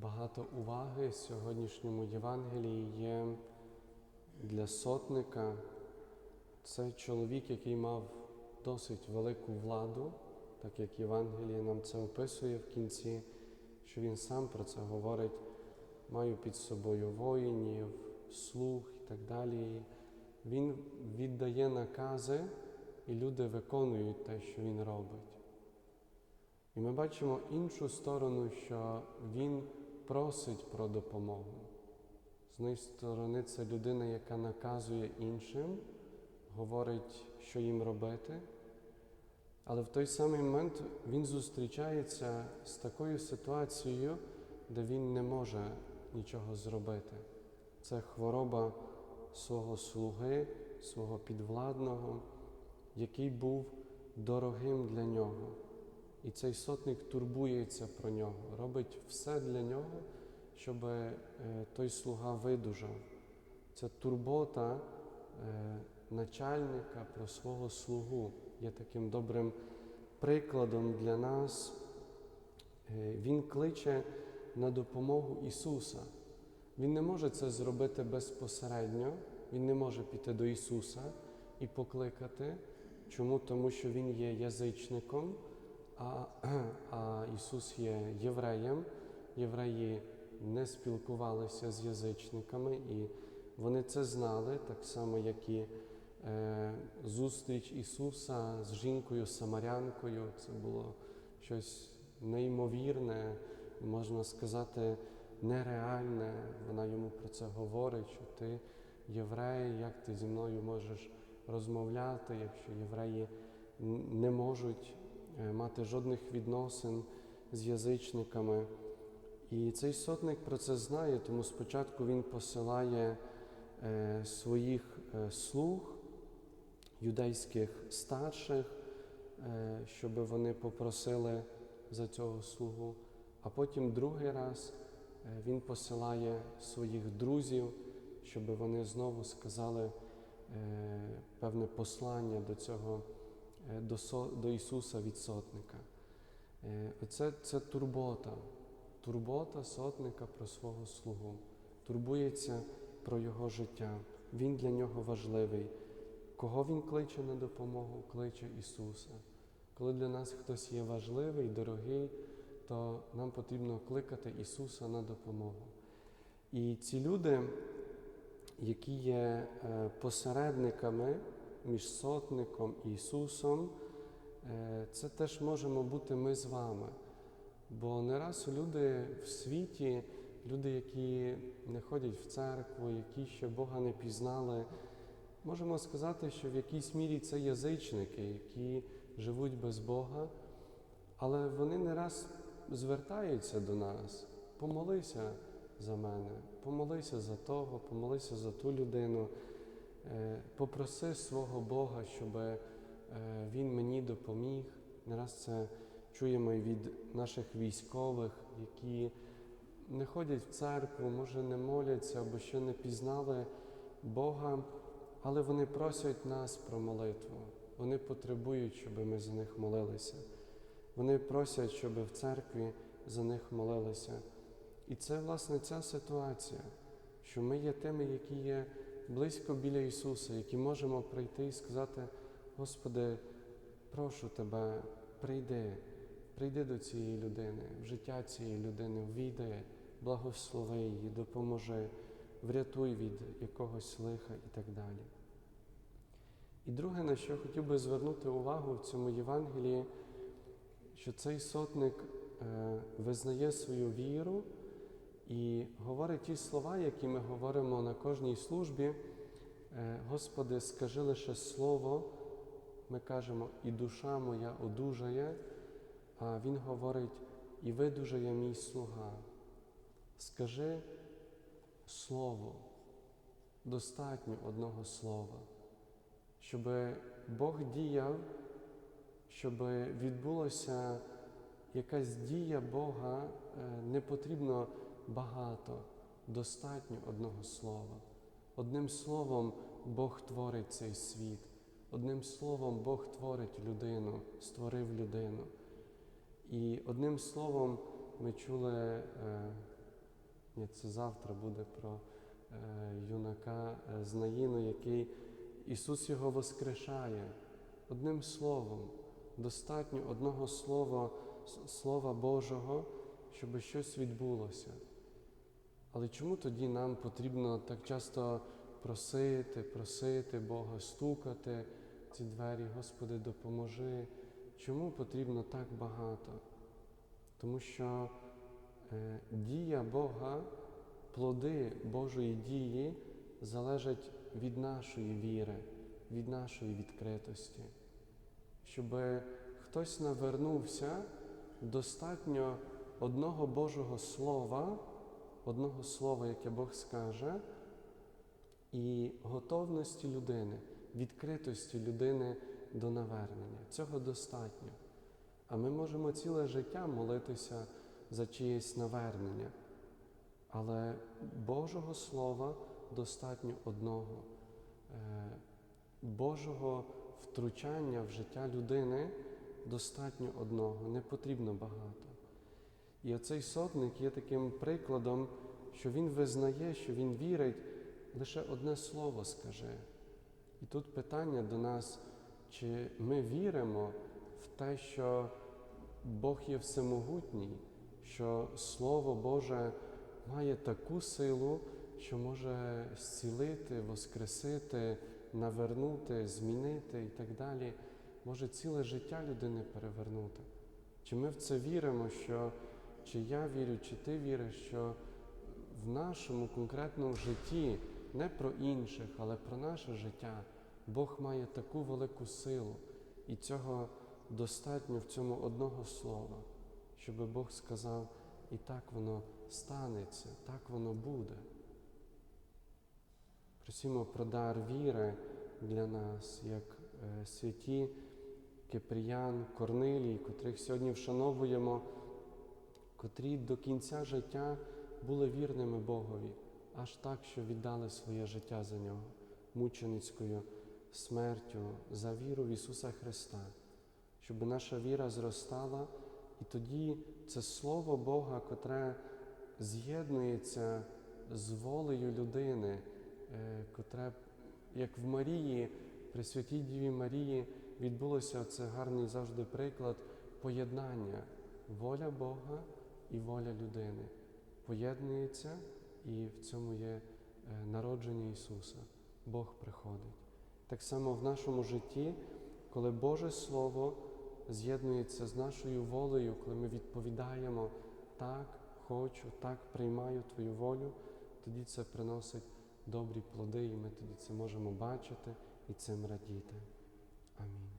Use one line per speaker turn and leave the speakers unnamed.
Багато уваги в сьогоднішньому Євангелії є для сотника. Це чоловік, який мав досить велику владу, так як Євангеліє нам це описує в кінці, що він сам про це говорить, маю під собою воїнів, слуг і так далі. Він віддає накази, і люди виконують те, що він робить. І ми бачимо іншу сторону, що він просить про допомогу. З однієї сторони, це людина, яка наказує іншим, говорить, що їм робити. Але в той самий момент він зустрічається з такою ситуацією, де він не може нічого зробити. Це хвороба свого слуги, свого підвладного, який був дорогим для нього. І цей сотник турбується про нього, робить все для нього, щоб е, той слуга видужав. Ця турбота е, начальника про свого слугу є таким добрим прикладом для нас. Е, Він кличе на допомогу Ісуса. Він не може це зробити безпосередньо, Він не може піти до Ісуса і покликати. Чому? Тому що Він є язичником, а, а Ісус є євреєм. Євреї не спілкувалися з язичниками, і вони це знали, так само, як і е, зустріч Ісуса з жінкою Самарянкою. Це було щось неймовірне, можна сказати, нереальне. Вона йому про це говорить, що ти єврей, як ти зі мною можеш розмовляти, якщо євреї не можуть мати жодних відносин з язичниками. І цей сотник про це знає, тому спочатку він посилає е, своїх е, слуг, юдейських старших, е, щоб вони попросили за цього слугу. А потім другий раз е, він посилає своїх друзів, щоб вони знову сказали е, певне послання до цього, е, до, со, до Ісуса від сотника. Е, Оце це турбота, турбота сотника про свого слугу, турбується про його життя. Він для нього важливий. Кого він кличе на допомогу? Кличе Ісуса. Коли для нас хтось є важливий, дорогий, то нам потрібно кликати Ісуса на допомогу. І ці люди, які є е, посередниками між сотником і Ісусом, е, це теж можемо бути ми з вами. Бо не раз люди в світі, люди, які не ходять в церкву, які ще Бога не пізнали, можемо сказати, що в якійсь мірі це язичники, які живуть без Бога, але вони не раз звертаються до нас, помолися за мене, помолися за того, помолися за ту людину, попроси свого Бога, щоб е, Він мені допоміг. Не раз це чуємо і від наших військових, які не ходять в церкву, може не моляться або ще не пізнали Бога, але вони просять нас про молитву. Вони потребують, щоб ми за них молилися. Вони просять, щоб в церкві за них молилися. І це, власне, ця ситуація, що ми є тими, які є близько біля Ісуса, які можемо прийти і сказати, Господи, прошу Тебе, прийди, прийди до цієї людини, в життя цієї людини, ввійди, благослови її, допоможи, врятуй від якогось лиха і так далі. І друге, на що я хотів би звернути увагу в цьому Євангелії, що цей сотник е, визнає свою віру і говорить ті слова, які ми говоримо на кожній службі. Е, Господи, скажи лише слово, ми кажемо, і душа моя одужає, а Він говорить, і видужає мій слуга. Скажи слово, достатньо одного слова, щоб Бог діяв, щоб відбулося якась дія Бога, е, не потрібно багато, достатньо одного слова. Одним словом, Бог творить цей світ. Одним словом, Бог творить людину, створив людину. І одним словом, ми чули е, Ні, це завтра буде про е, юнака е, з Наїну, який Ісус його воскрешає одним словом. Достатньо одного слова, Слова Божого, щоб щось відбулося. Але чому тоді нам потрібно так часто просити, просити Бога, стукати ці двері, Господи, допоможи? Чому потрібно так багато? Тому що е, дія Бога, плоди Божої дії залежать від нашої віри, від нашої відкритості. Щоб хтось навернувся, достатньо одного Божого Слова, одного слова, яке Бог скаже, і готовності людини, відкритості людини до навернення. Цього достатньо. А ми можемо ціле життя молитися за чиєсь навернення. Але Божого Слова достатньо одного. Е, Божого втручання в життя людини достатньо одного, не потрібно багато. І оцей сотник є таким прикладом, що він визнає, що він вірить, лише одне слово скаже. І тут питання до нас, чи ми віримо в те, що Бог є всемогутній, що Слово Боже має таку силу, що може зцілити, воскресити, навернути, змінити і так далі, може ціле життя людини перевернути. Чи ми в це віримо, що чи я вірю, чи ти віриш, що в нашому конкретному житті, не про інших, але про наше життя, Бог має таку велику силу, і цього достатньо в цьому одного слова, щоб Бог сказав, і так воно станеться, так воно буде. Просимо про дар віри для нас, як е, святі Кипріян, Корнилій, котрих сьогодні вшановуємо, котрі до кінця життя були вірними Богові, аж так, що віддали своє життя за нього, мученицькою смертю, за віру в Ісуса Христа, щоб наша віра зростала, і тоді це Слово Бога, котре з'єднується з волею людини, е, котре, як в Марії, при святій Діві Марії, відбулося це гарний завжди приклад поєднання. Воля Бога і воля людини. Поєднується, і в цьому є е, народження Ісуса. Бог приходить. Так само в нашому житті, коли Боже Слово з'єднується з нашою волею, коли ми відповідаємо так, хочу, так приймаю Твою волю, тоді це приносить добрі плоди, і ми тоді це можемо бачити і цим радіти. Амінь.